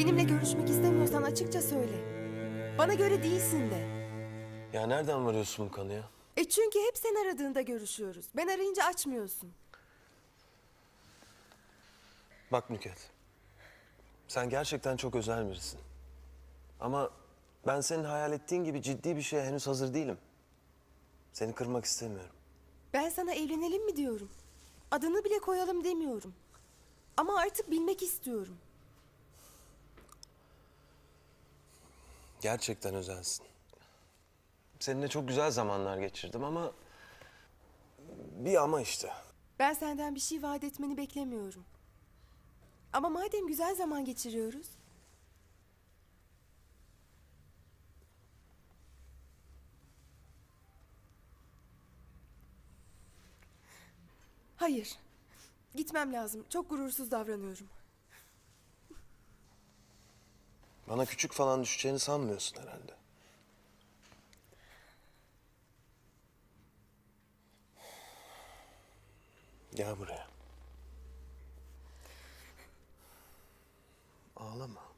Benimle görüşmek istemiyorsan açıkça söyle. Bana göre değilsin de. Ya nereden varıyorsun bu kanıya? E çünkü hep sen aradığında görüşüyoruz. Ben arayınca açmıyorsun. Bak Nüket. Sen gerçekten çok özel birisin. Ama ben senin hayal ettiğin gibi ciddi bir şeye henüz hazır değilim. Seni kırmak istemiyorum. Ben sana evlenelim mi diyorum. Adını bile koyalım demiyorum. Ama artık bilmek istiyorum. Gerçekten özelsin. Seninle çok güzel zamanlar geçirdim ama... Bir ama işte. Ben senden bir şey vaat etmeni beklemiyorum. Ama madem güzel zaman geçiriyoruz. Hayır. Gitmem lazım. Çok gurursuz davranıyorum. Bana küçük falan düşeceğini sanmıyorsun herhalde. Gel buraya. Ağlama.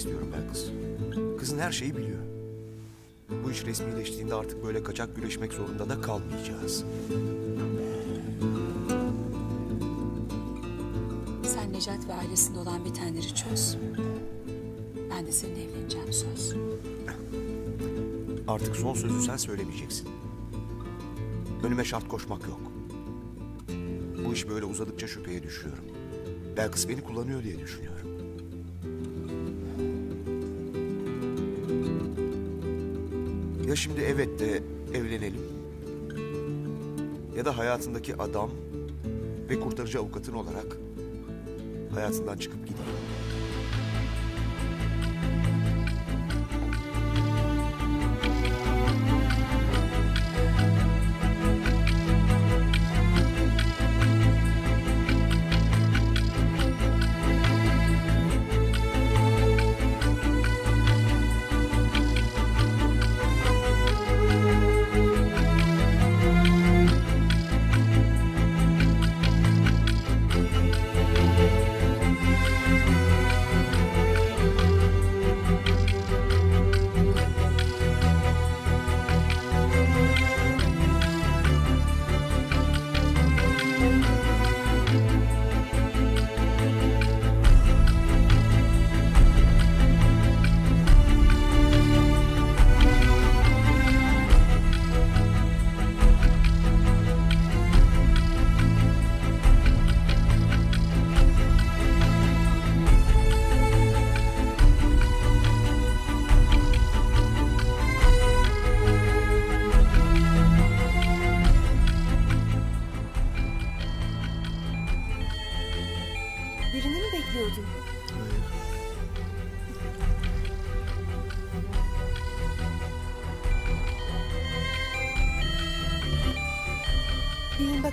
İstiyorum ben kız. Kızın her şeyi biliyor. Bu iş resmileştiğinde artık böyle kaçak güreşmek zorunda da kalmayacağız. Sen Necat ve ailesinde olan bitenleri çöz. Ben de seninle evleneceğim söz. Artık son sözü sen söylemeyeceksin. Önüme şart koşmak yok. Bu iş böyle uzadıkça şüpheye düşüyorum. Belkıs beni kullanıyor diye düşünüyorum. Ya şimdi evet de evlenelim. Ya da hayatındaki adam ve kurtarıcı avukatın olarak hayatından çıkıp gideyim.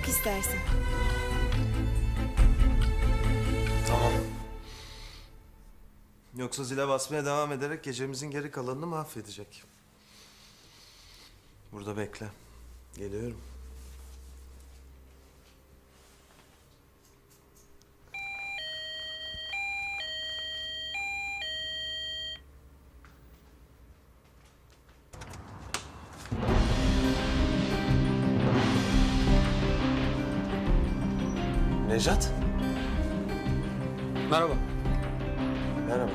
İstersen. Tamam. Yoksa zile basmaya devam ederek gecemizin geri kalanını mahvedecek. Burada bekle. Geliyorum. Nejat. Merhaba. Merhaba.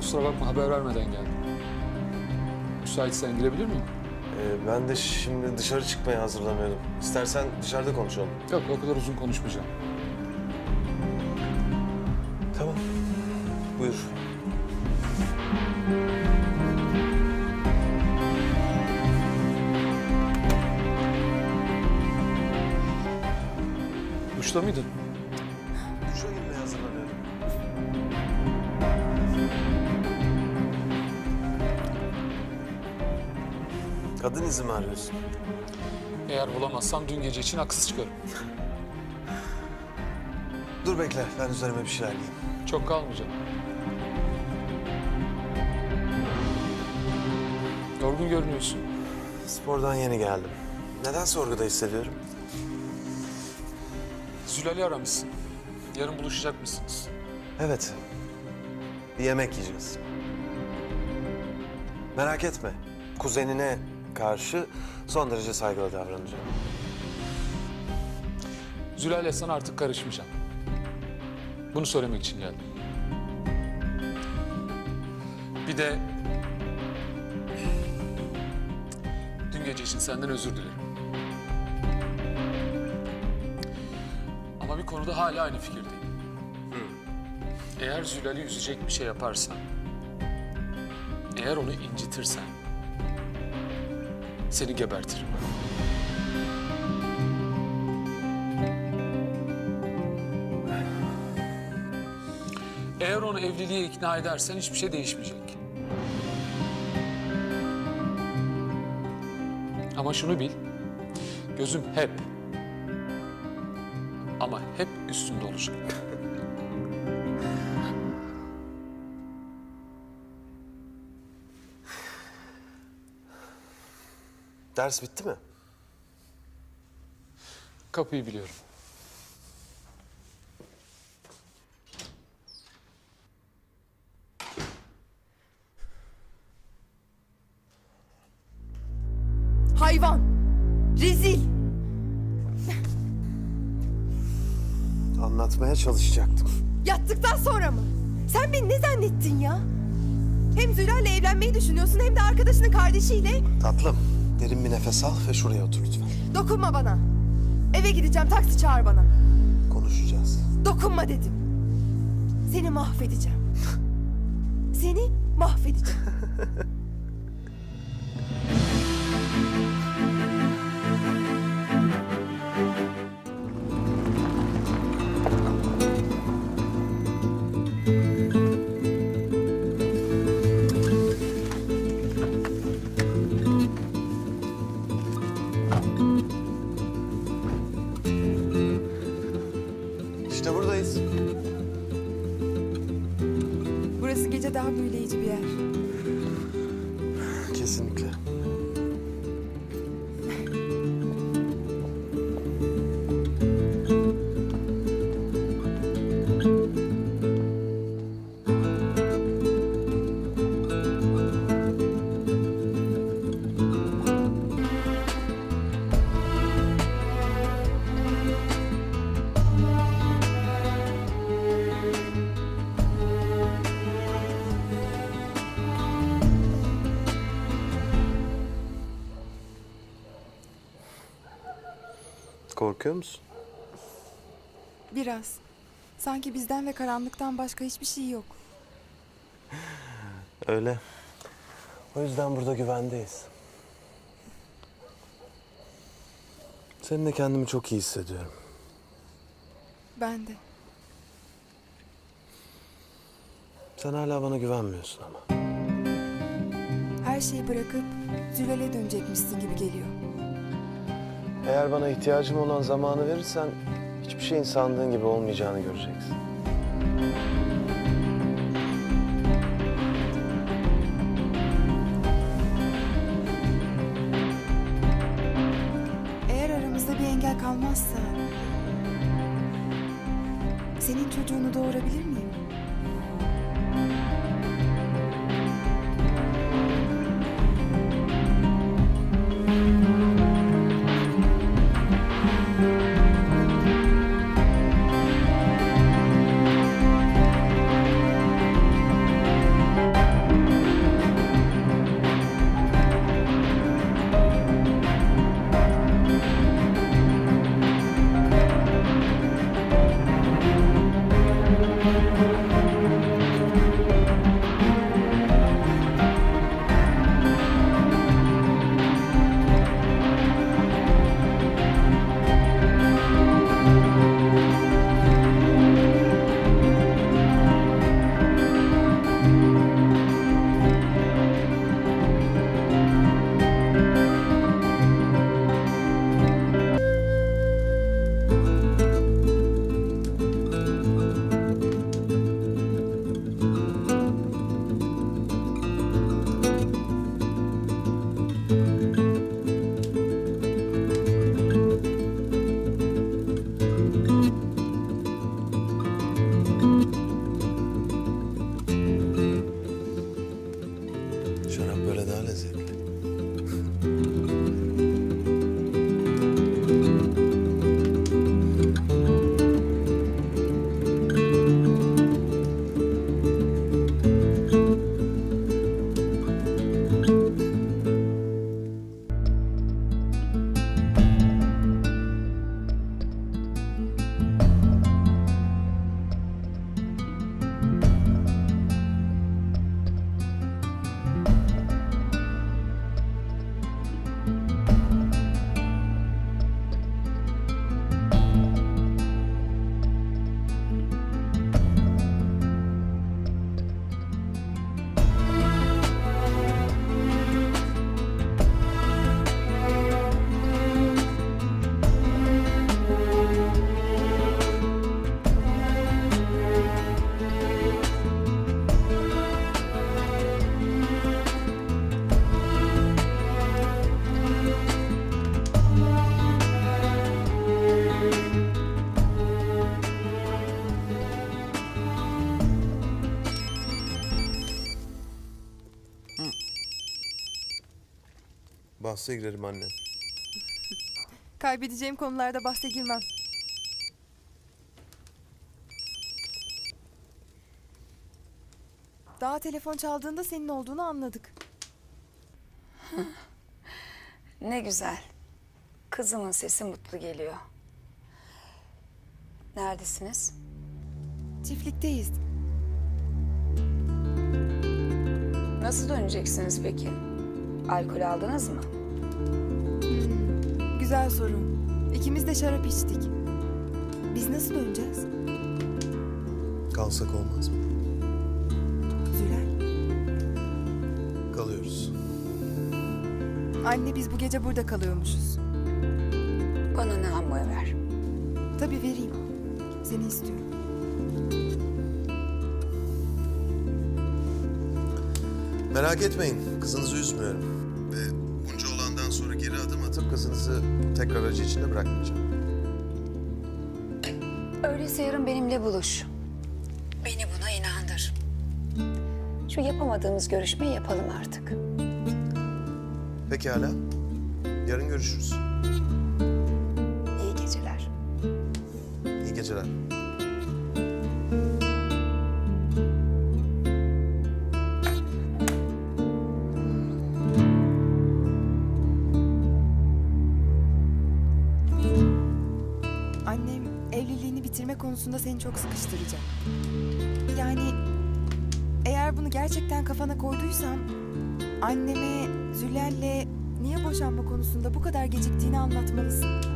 Kusura bakma haber vermeden geldim. Müsaitsen girebilir miyim? Ee, ben de şimdi dışarı çıkmaya hazırlanıyordum. İstersen dışarıda konuşalım. Yok o kadar uzun konuşmayacağım. Buyur. Duşta mıydın? Girmeye hazırlanıyorum. Kadın izi mi arıyorsun? Eğer bulamazsam dün gece için haksız çıkarım. Dur bekle, ben üzerime bir şeyler giyeyim. Çok kalmayacağım. Yorgun görünüyorsun. Spordan yeni geldim. Neden sorguda hissediyorum? Zülal'i aramışsın. Yarın buluşacak mısınız? Evet. Bir yemek yiyeceğiz. Merak etme. Kuzenine karşı son derece saygılı davranacağım. Zülal'le sana artık karışmayacağım. Bunu söylemek için geldim. Bir de... Dün gece için senden özür dilerim. Konuda hala aynı fikirdeyim. Eğer Zülal'i üzecek bir şey yaparsan... Eğer onu incitirsen... Seni gebertirim. Eğer onu evliliğe ikna edersen hiçbir şey değişmeyecek. Ama şunu bil, gözüm hep ama hep üstünde olacak. Ders bitti mi? Kapıyı biliyorum. Evlenmeyi düşünüyorsun hem de arkadaşının kardeşiyle. Tatlım, derin bir nefes al ve şuraya otur lütfen. Dokunma bana. Eve gideceğim taksi çağır bana. Konuşacağız. Dokunma dedim. Seni mahvedeceğim. Seni mahvedeceğim. daha büyüleyici bir yer. Korkuyor musun? Biraz. Sanki bizden ve karanlıktan başka hiçbir şey yok. Öyle. O yüzden burada güvendeyiz. Seninle kendimi çok iyi hissediyorum. Ben de. Sen hala bana güvenmiyorsun ama. Her şeyi bırakıp Zülal'e dönecekmişsin gibi geliyor. Eğer bana ihtiyacım olan zamanı verirsen hiçbir şeyin sandığın gibi olmayacağını göreceksin. Eğer aramızda bir engel kalmazsa... Senin çocuğunu doğurabilir miyim? Bahse girerim anne. Kaybedeceğim konularda bahse girmem. Daha telefon çaldığında senin olduğunu anladık. Ne güzel. Kızımın sesi mutlu geliyor. Neredesiniz? Çiftlikteyiz. Nasıl döneceksiniz peki? Alkol aldınız mı? Güzel soru. İkimiz de şarap içtik. Biz nasıl döneceğiz? Kalsak olmaz mı? Zülal. Kalıyoruz. Anne biz bu gece burada kalıyormuşuz. Bana namuya ver. Tabii vereyim. Seni istiyorum. Merak etmeyin, kızınızı üzmüyorum. Olandan sonra geri adım atıp kızınızı tekrar acı içinde bırakmayacağım. Öyleyse yarın benimle buluş. Beni buna inandır. Şu yapamadığımız görüşmeyi yapalım artık. Pekala. Yarın görüşürüz. İyi geceler. İyi geceler. Bitirme konusunda seni çok sıkıştıracak. Yani eğer bunu gerçekten kafana koyduysan anneme Zülal'le niye boşanma konusunda bu kadar geciktiğini anlatmalısın.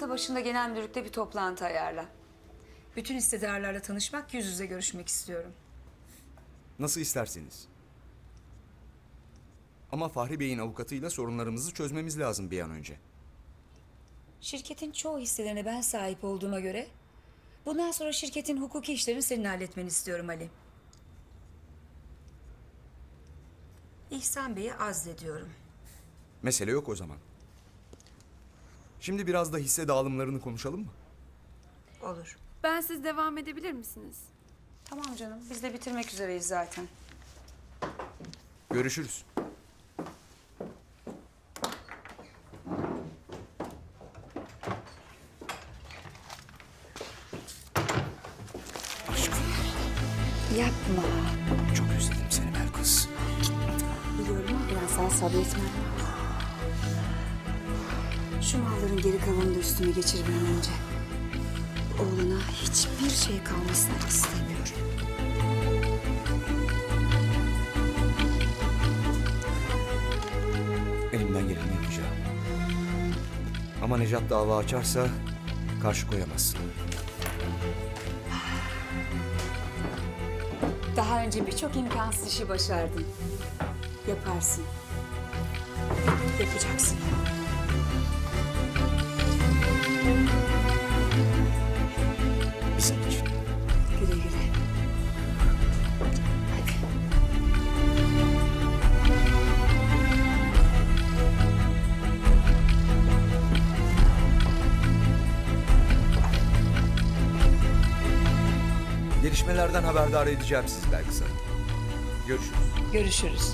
Hafta başında genel müdürlükte bir toplantı ayarla. Bütün hissedarlarla tanışmak, yüz yüze görüşmek istiyorum. Nasıl isterseniz. Ama Fahri Bey'in avukatıyla sorunlarımızı çözmemiz lazım bir an önce. Şirketin çoğu hisselerine ben sahip olduğuma göre... ...bundan sonra şirketin hukuki işlerini senin halletmeni istiyorum Ali. İhsan Bey'i azlediyorum. Mesele yok o zaman. Şimdi biraz da hisse dağılımlarını konuşalım mı? Olur. Ben siz devam edebilir misiniz? Tamam canım, biz de bitirmek üzereyiz zaten. Görüşürüz. Yapma. Çok özledim seni Belkıs. Biliyorum ama biraz daha sabretmem. Şu malların geri kalanını da üstüme geçir bir an önce. Oğluna hiçbir şey kalmasını istemiyorum. Elimden geleni yapacağım. Ama Necat dava açarsa karşı koyamazsın. Daha önce birçok imkansız işi başardın. Yaparsın. Yapacaksın. Güle güle. Hadi. Gelişmelerden haberdar edeceğim sizi Belkıs Hanım. Görüşürüz. Görüşürüz.